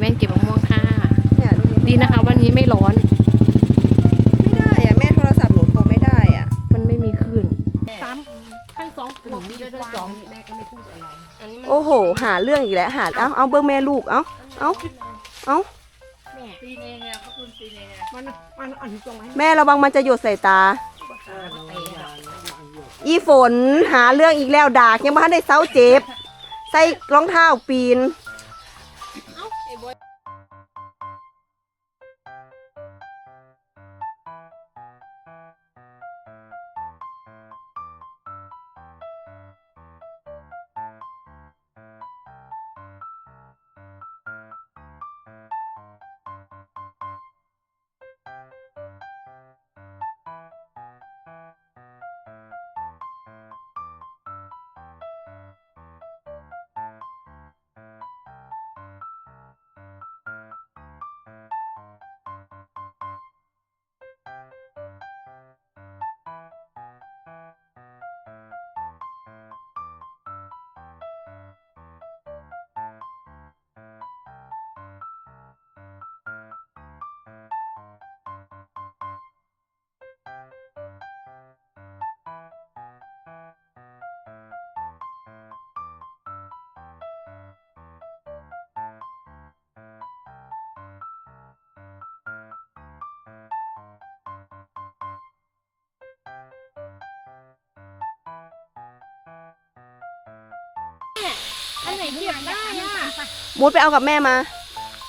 แม่งเก็บมะม่วงค่ะ เนี่ยดูดีนะคะ วันนี้ไม่ร้อน ไม่ได้อะแม่โทรศัพท์หนูโทรไม่ได้อะมันไม่มีคลื่นสามทั้งสองขนมมีด้วยสองแม่ก็ไม่พูดอะไรอันนี้มันโอ้โห หาเรื่องอีกแล้วหาเอาเอาเบอร์แม่ลูกเอาเอาเอาแม่ปีเองไงเขาคุณปีเองไงมันมันอ่อนตรงไหมแม่ระวังมันจะหยดใส่ตา อีฝนหาเรื่องอีกแล้วดากยังไม่ทันได้เซาเจ็บ ใส่รองเท้าปีน อันไหนเก็บได้อะมูดไปเอากับแม่มา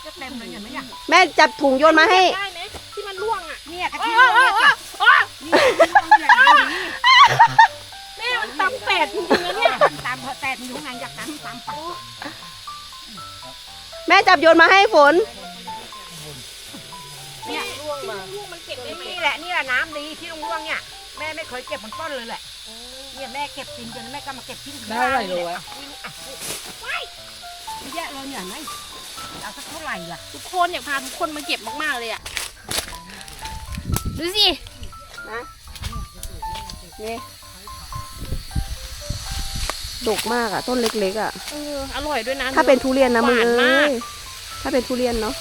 จะเต็มเลยเห็นไหมเนี่ยแม่จับถุงโยนมาให้ ได้ไหมที่มันร่วงอะเนี่ยกะโอ้ทิโอ้เราโอ้เนี่ยโอ้นี่เราอย่างนี้แม่มันตำแปดจริงๆนะเนี่ยตามเถอะแต่อยู่ข้างในอยากตามตามไปแม่จับโยนมาให้ฝน เนี่ยร่วงมาร่วงมันเก็บได้ไหมนี่แหละนี่แหละน้ำดีที่ลุงร่วงเนี่ยแม่ไม่เคยเก็บมันต้นเลยแหละเนี่ยแม่เก็บกินจนแม่ก็มาเก็บทิ้งได้อะไรเลยวะ ว้ายเยอะเลยเนี่ยไหมเอาสักเท่าไหร่ล่ะทุกคนอยากพาทุกคนมาเก็บมากๆเลยอะ ดูสินี่ดกมากอะต้นเล็กๆอะเอออร่อยด้วยนะถ้าเป็นทุเรียนนะมึงหวานเอ้มากยถ้าเป็นทุเรียนเนาะ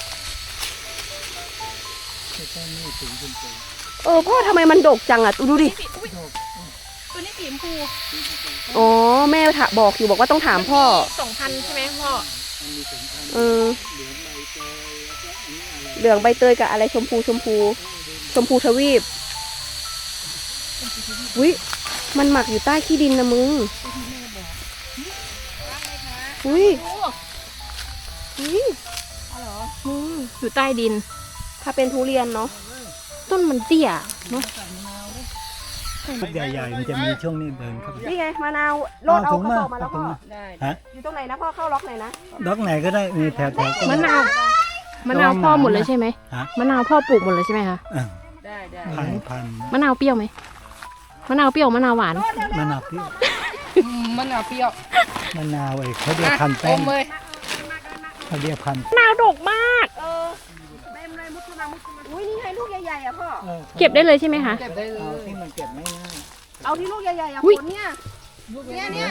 เออพ่อทำไมมันดกจังอะดูดิ อุ๊ย ตัวนี้สีชมพูอ๋อแม่ถาบอกอยู่บอกว่าต้องถามพ่อ สองพันใช่ไหมพ่อ เออ เหลืองใบเตยกับอะไรชมพูชมพู ชมพูทวีปวิมันหมักอยู่ใต้ขี้ดินนะมึงอุ้ยโอ้อุ้ยมึงอยู่ใต้ดิน ถ้าเป็นทุเรียนเนาะ ต้นมันเตี้ยเนาะ ลูกใหญ่ๆมันจะมีช่วงนี้เดินเข้าไป นี่ไงมะนาวโลดเอากระสอบมาแล้วพ่อฮะอยู่ตรงไหนนะพ่อเข้าล็อกไหนนะดอกไหนก็ได้มีแถวๆก็มะนาวมะนาวพ่อหมดเลยใช่ไหมฮะมะนาวพ่อปลูกหมดเลยใช่ไหมคะอะได้ได้พันพันมะนาวเปรี้ยวไหมมะนาวเปรี้ยวมะนาวหวาน มะนาวเปรี้ยวมันเอาเปรี้ยวมะนาวไอ้เขาเรียกพันแป้งเขาเรียกพันมะนาวดกมา อุ้ยนี่ไงลูกใหญ่ๆอะพ่อออเก็บได้เลยใช่ไหมคะ เก็บได้เลเอายที่มันเก็บไม่ง่ายเอาที่ลูกใหญ่ๆอะอุ๊ยผลเนี่ย เนี่ยเนี่ย